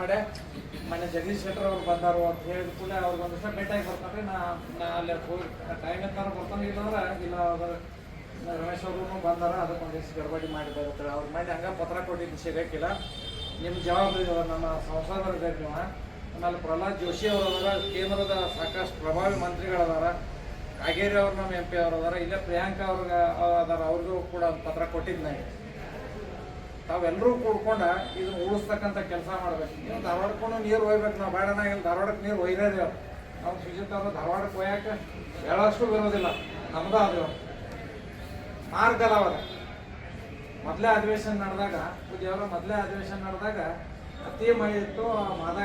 ಮಾಡಿ. ಮೊನ್ನೆ ಜಗದೀಶ್ ಶೆಟ್ಟರ್ ಅವ್ರು ಬಂದಾರು ಅಂತ ಹೇಳಿದ ಕೂಡಲೇ ಅವ್ರಿಗೆ ಒಂದಿಷ್ಟ ಭೇಟಿಯಾಗಿ ಬರ್ತಾರೆ. ನಾ ನಾ ಅಲ್ಲಿ ಹೋಗಿ ಟೈಮ್ ಎತ್ತಾರ ಬರ್ತಾನೆ ಇಲ್ಲಾಂದ್ರೆ ಇಲ್ಲ ಅವ್ರು ರಮೇಶ್ ಅವರು ಬಂದಾರ. ಅದಕ್ಕೆ ಒಂದಿಷ್ಟು ಗಡ್ಬಡಿ ಮಾಡಿದ್ದಾರೆ ಬರುತ್ತಾರೆ ಅವ್ರ ಮಾಡಿ ಹಂಗೆ ಪತ್ರ ಕೊಟ್ಟಿದ್ದು ಸಿಗಕ್ಕಿಲ್ಲ ನಿಮ್ಮ ಜವಾಬ್ದಾರಿ ನಮ್ಮ ಸಂಸದರು ಇದ್ದಾರೆ ನೀವು ಆಮೇಲೆ ಪ್ರಹ್ಲಾದ್ ಜೋಶಿ ಅವರು ಅದಾರ. ಕೇಂದ್ರದ ಸಾಕಷ್ಟು ಪ್ರಭಾವಿ ಮಂತ್ರಿಗಳದಾರ ಕಾಗೇರಿ ಅವರು ನಮ್ಮ ಎಂ ಪಿ ಅವ್ರು ಅದಾರ. ಇಲ್ಲೇ ಪ್ರಿಯಾಂಕಾ ಅವ್ರಿಗೆ ಅದಾರ. ಅವ್ರಿಗೂ ಕೂಡ ಒಂದು ಪತ್ರ ಕೊಟ್ಟಿದ್ದೆ ತಾವೆಲ್ಲರೂ ಕೂಡ್ಕೊಂಡ ಇದನ್ನ ಉಳಿಸ್ತಕ್ಕಂಥ ಕೆಲಸ ಮಾಡ್ಬೇಕು. ನೀವು ಧಾರವಾಡಕ್ಕೂ ನೀರು ಒಯ್ಬೇಕು, ನಾವು ಬೇಡನ ಇಲ್ಲಿ ಧಾರವಾಡಕ್ಕೆ ನೀರು ಒಯ್ದೇದೇವು ನಾವು ಸುಜಿತ್ ಅವರು ಧಾರವಾಡಕ್ಕೆ ಒಯ್ಯಕ್ಕೆ ಹೇಳೋಷ್ಟು ಬರೋದಿಲ್ಲ. ನಮ್ದು ಅದು. ಮಾರ್ಗ ಅದಾವ ಮೊದಲೇ ಅಧಿವೇಶನ ನಡೆದಾಗ ಪೂಜೆಯವರ ಮೊದಲೇ ಅಧಿವೇಶನ ನಡೆದಾಗ ಅತಿ ಮಳೆ ಇತ್ತು ಆ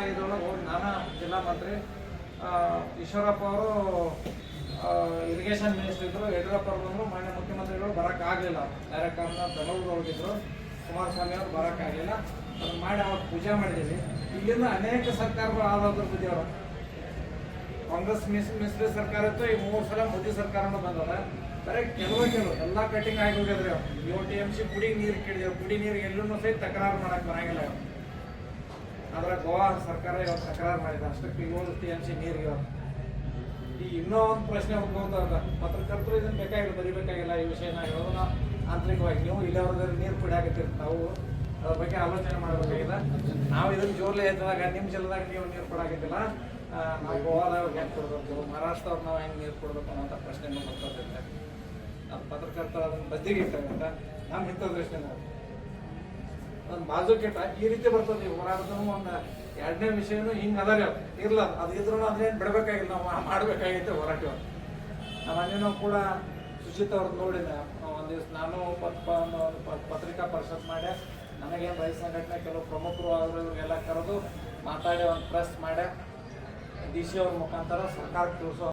ಇದ್ರೊಳಗೆ ಹೋಗಿ ನಾನಾ ಜಿಲ್ಲಾ ಮಂತ್ರಿ ಈಶ್ವರಪ್ಪ ಅವರು ಇರಿಗೇಷನ್ ಮಿನಿಸ್ಟರ್ ಇದ್ರು, ಯಡಿಯೂರಪ್ಪ ಅವರು ಬಂದರು, ಮಾನ್ಯ ಮುಖ್ಯಮಂತ್ರಿಗಳು ಬರೋಕ್ಕಾಗಲಿಲ್ಲ ಡೈರೆಕ್ಟ್ ಅವ್ರನ್ನ ಬೆಂಗಳೂರು ಹೋಗಿದ್ರು ಕುಮಾರಸ್ವಾಮಿ ಅವರು ಬರೋಕ್ಕಾಗಲಿಲ್ಲ ಅದನ್ನು ಮಾಡಿ ಅವತ್ತು ಪೂಜೆ ಮಾಡಿದ್ದೀವಿ ಇಲ್ಲಿಂದ ಅನೇಕ ಸರ್ಕಾರಗಳು ಆದದ್ರ ಪೂಜೆಯವರು ಕಾಂಗ್ರೆಸ್ ಮಿಸ್ ಮಿಶ್ರ ಸರ್ಕಾರ ಇತ್ತು, ಈ ಮೂರು ಸಲ ಮೋದಿ ಸರ್ಕಾರನೂ ಬಂದದ. ಬರೀ ಕೆಲವು ಕೆಲವು, ಎಲ್ಲ ಕಟಿಂಗ್ ಆಗಿ ಹೋಗಿದ್ರಿ ಏಳು ಟಿ ಎಂ ಸಿ ಕುಡಿ ನೀರು ಕೇಳಿದ್ರು. ಕುಡಿ ನೀರು ಎಲ್ಲೂ ಸಹಿತ ತಕರಾರು ಮಾಡೋಕ್ಕೆ ಬರಂಗಿಲ್ಲ ಆದರೆ ಗೋವಾ ಸರ್ಕಾರ ಇವತ್ತು ತಕರಾರು ಮಾಡಿದೆ. ಅಷ್ಟಕ್ಕೆ ಏಳು ಟಿ ಎಂ ಸಿ ನೀರಿಗೆ ಈ ಇನ್ನೂ ಒಂದು ಪ್ರಶ್ನೆ ಉದ್ಭವದ ಪತ್ರಕರ್ತರು ಇದನ್ನು ಬೇಕಾಗಿಲ್ಲ, ಬರೀಬೇಕಾಗಿಲ್ಲ. ಈ ವಿಷಯನ ಹೇಳೋದನ್ನ ಆಂತರಿಕವಾಗಿ ನೀವು ಇಲ್ಲಿವರೆಗೂ ನೀರು ಕುಡಿಯಾಕತ್ತೀರಿ ತಾವು ಅದ್ರ ಬಗ್ಗೆ ಆಲೋಚನೆ ಮಾಡಬೇಕಾಗಿಲ್ಲ. ನಾವು ಇದನ್ನ ಜೋರ್ಲೆ ಎದ್ದಾಗ ನಿಮ್ಮ ಜಿಲ್ಲೆದಾಗ ನೀವು ನೀರು ಕೊಡಾಕತ್ತಿಲ್ಲ ಆ, ನಾವು ಗೋವಾದವ್ರಿಗೆ ಹೆಂಗೆ ಕೊಡಬೇಕು? ಮಹಾರಾಷ್ಟ್ರವ್ರು ನಾವು ಹೆಂಗೆ ನೀರು ಕೊಡಬೇಕು ಅನ್ನೋಂಥ ಪ್ರಶ್ನೆ ಬರ್ತದೆ ಅದು ಪತ್ರಕರ್ತರ ಅದನ್ನು ಬದ್ದಿಗೆ ಇರ್ತಕ್ಕಂಥ ನಮ್ಮ ಹಿತದೃಷ್ಟಿ ನಾವು ಒಂದು ಬಾಜು ಕೆಟ್ಟ ಈ ರೀತಿ ಬರ್ತದೆ. ಹೋರಾಟದೂ ಒಂದು ಎರಡನೇ ವಿಷಯನು ಹಿಂಗೆ ಅದ ರೀ ಇರ್ಲ ಅದು ಇದ್ರೂ ಅದನ್ನೇನು ಬಿಡಬೇಕಾಗಿಲ್ಲ. ನಾವು ಮಾಡಬೇಕಾಗಿತ್ತು ಹೋರಾಟ ನಾವು ನಮ್ಮ ಕೂಡ ಸುಜಿತ್ ಅವ್ರದ್ದು ನೋಡಿದೆ. ಒಂದು ದಿವಸ ನಾನು ಪತ್- ಪತ್ರಿಕಾ ಪರಿಷತ್ ಮಾಡ್ಯ ನನಗೇನು ರೈತ ಸಂಘಟನೆ ಕೆಲವು ಪ್ರಮುಖರು ಅವರು ಇವ್ರಿಗೆಲ್ಲ ಕರೆದು ಮಾತಾಡಿ ಒಂದು ಪ್ರೆಸ್ ಮಾಡ್ಯ ಡಿ ಸಿ ಅವ್ರ ಮುಖಾಂತರ ಸರ್ಕಾರಕ್ಕೆ ತಿಳಿಸೋ